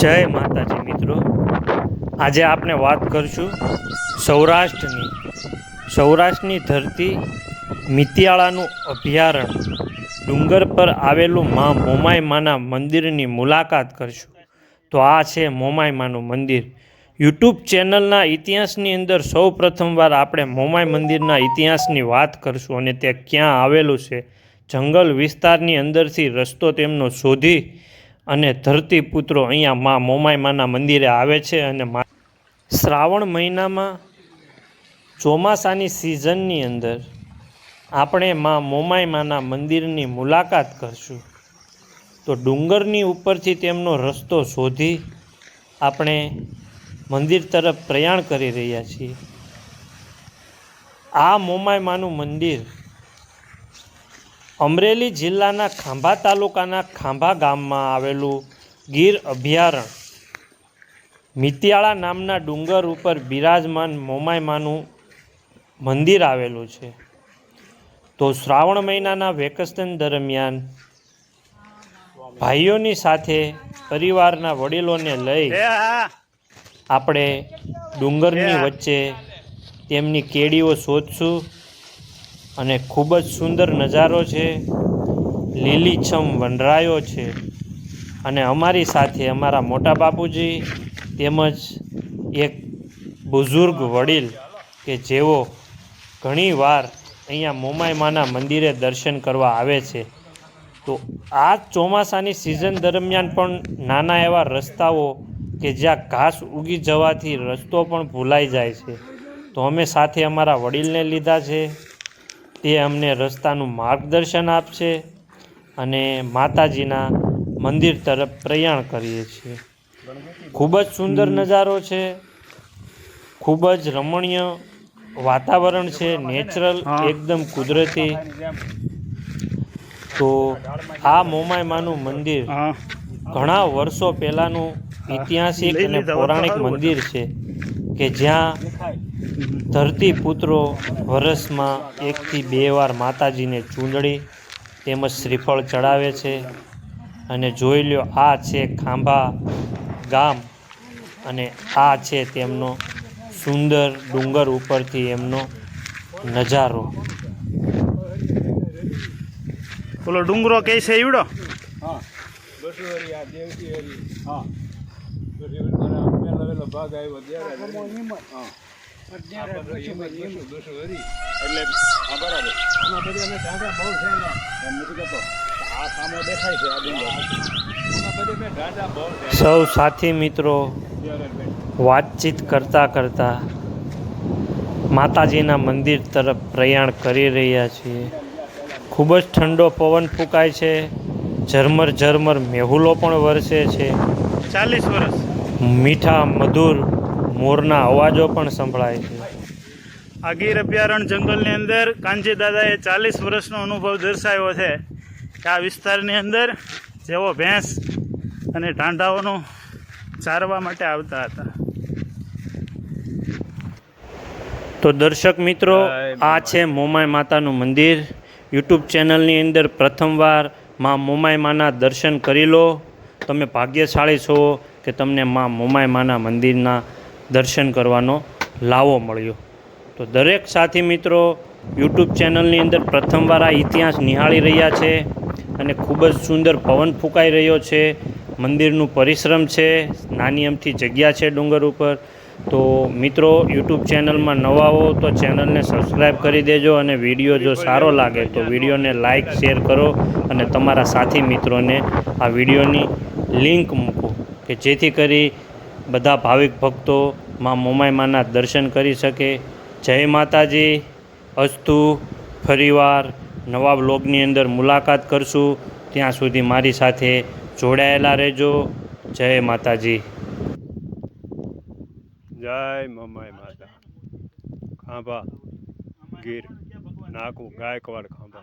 જય માતાજી મિત્રો. આજે આપણે વાત કરીશું સૌરાષ્ટ્રની. સૌરાષ્ટ્રની ધરતી મિતિયાળાનું અભયારણ્ય ડુંગર પર આવેલું મા મોમાઈ માના મંદિરની મુલાકાત કરશું. તો આ છે મોમાઈ માનું મંદિર. યુટ્યુબ ચેનલના ઇતિહાસની અંદર સૌ પ્રથમવાર આપણે મોમાઈ મંદિરના ઇતિહાસની વાત કરશું અને તે ક્યાં આવેલું છે. જંગલ વિસ્તારની અંદરથી રસ્તો તેમનો શોધી અને ધરતીપુત્રો અહીંયા મા મોમાયમાના મંદિરે આવે છે અને મા શ્રાવણ મહિનામાં ચોમાસાની સિઝનની અંદર આપણે મા મોમાયમાના મંદિરની મુલાકાત કરશું. તો ડુંગરની ઉપરથી તેમનો રસ્તો શોધી આપણે મંદિર તરફ પ્રયાણ કરી રહ્યા છીએ. આ મોમાયમાનું મંદિર અમરેલી જિલ્લાના ખાંભા તાલુકાના ખાંભા ગામમાં આવેલું ગીર અભયારણ્ય મિતિયાળા નામના ડુંગર ઉપર બિરાજમાન મોમાયમાનું મંદિર આવેલું છે. તો શ્રાવણ મહિનાના વેકેશન દરમિયાન ભાઈઓની સાથે પરિવારના વડીલોને લઈ આપણે ડુંગરની વચ્ચે તેમની કેડીઓ શોધશું. અને ખૂબ જ સુંદર નજારો છે. લીલીછમ વનરાયો છે. અને અમારી સાથે અમારા મોટા બાપુજી તેમજ એક બુઝુર્ગ વડીલ કે જેઓ ઘણીવાર અહીંયા મોમાયમાના મંદિરે દર્શન કરવા આવે છે. તો આ ચોમાસાની સિઝન દરમિયાન પણ નાના એવા રસ્તાઓ કે જ્યાં ઘાસ ઉગી જવાથી રસ્તો પણ ભૂલાઈ જાય છે. તો અમે સાથે અમારા વડીલને લીધા છે. તે અમને રસ્તાનું માર્ગદર્શન આપશે અને માતાજીના મંદિર તરફ પ્રયાણ કરીએ છીએ. ખૂબ જ સુંદર નજારો છે ખૂબ જ રમણીય વાતાવરણ છે નેચરલ એકદમ કુદરતી. તો આ મોમાયમાનું મંદિર ઘણા વર્ષો પહેલાંનું ઐતિહાસિક અને પૌરાણિક મંદિર છે. કે જ્યાં ધરતી પુત્રો વરસમાં એકથી બે વાર માતાજીને ચૂંદડી તેમજ શ્રીફળ ચડાવે છે. અને જોઈ લ્યો આ છે ખાંભા ગામ અને આ છે તેમનો સુંદર ડુંગર ઉપરથી એમનો નજારો. ઓલો ડુંગરો કે છે ઈવડો? હા. દેવતી હા. બસુવરી પહેલો પહેલો ભાગ આવ્યો ત્યારે હા. આપણે હિંમત બસુ બસુવરી એટલે હા બરાબર. આમાં બધી અમે ઢાંઢા બહુ છે એમ. નથી કહેતો. આ સામો દેખાય છે આ બધી મેં ઢાંઢા બહુ સૌ સાથી મિત્રો વાતચીત કરતાં કરતાં માતાજીના મંદિર તરફ પ્રયાણ કરી રહ્યા છીએ. ખૂબ જ ઠંડો પવન ફૂંકાય છે. ઝરમર ઝરમર મેહુલો પણ વરસે છે. ચાલીસ વર્ષ. મીઠા મધુર મોરના અવાજો પણ સંભળાય છે. આ ગીર અભયારણ્ય જંગલની અંદર કાનજી દાદાએ ચાલીસ વર્ષનો અનુભવ દર્શાવ્યો છે કે આ વિસ્તારની અંદર જેઓ ભેંસ અને ટાંડાઓનું ચારવા માટે આવતા હતા. તો દર્શક મિત્રો આ છે મોમાય માતાનું મંદિર. યુટ્યુબ ચેનલની અંદર પ્રથમવારમાં મોમાય માના દર્શન કરી લો. તમે ભાગ્યશાળી છો. કે તમને મા મોમાય માના મંદિરના દર્શન કરવાનો લાવો મળ્યો. તો દરેક સાથી મિત્રો, યુટ્યુબ ચેનલની અંદર પ્રથમવાર આ ઇતિહાસ નિહાળી રહ્યા છે અને ખૂબ જ સુંદર પવન ફૂંકાઈ રહ્યો છે. મંદિરનું પરિશ્રમ છે, નાની અમથી જગ્યા છે ડુંગર ઉપર. તો મિત્રો, યુટ્યુબ ચેનલમાં નવા હો તો ચેનલને સબસ્ક્રાઈબ કરી દેજો અને વીડિયો જો સારો લાગે તો વિડીયોને લાઇક, શેર કરો અને તમારા સાથી મિત્રોને આ વિડીયોની લિંક મૂકો. કે જેથી કરી બધા ભાવિક ભક્તો માં મોમાયમાના દર્શન કરી શકે. જય માતાજી. અસ્તુ. ફરીવાર નવા બ્લોગની અંદર મુલાકાત કરશું. ત્યાં સુધી મારી સાથે જોડાયેલા રહેજો. જય માતાજી. જય મમાય માતા. ખાંભા. ગીર. નાકું, ગાયકવાડ ખાંભા.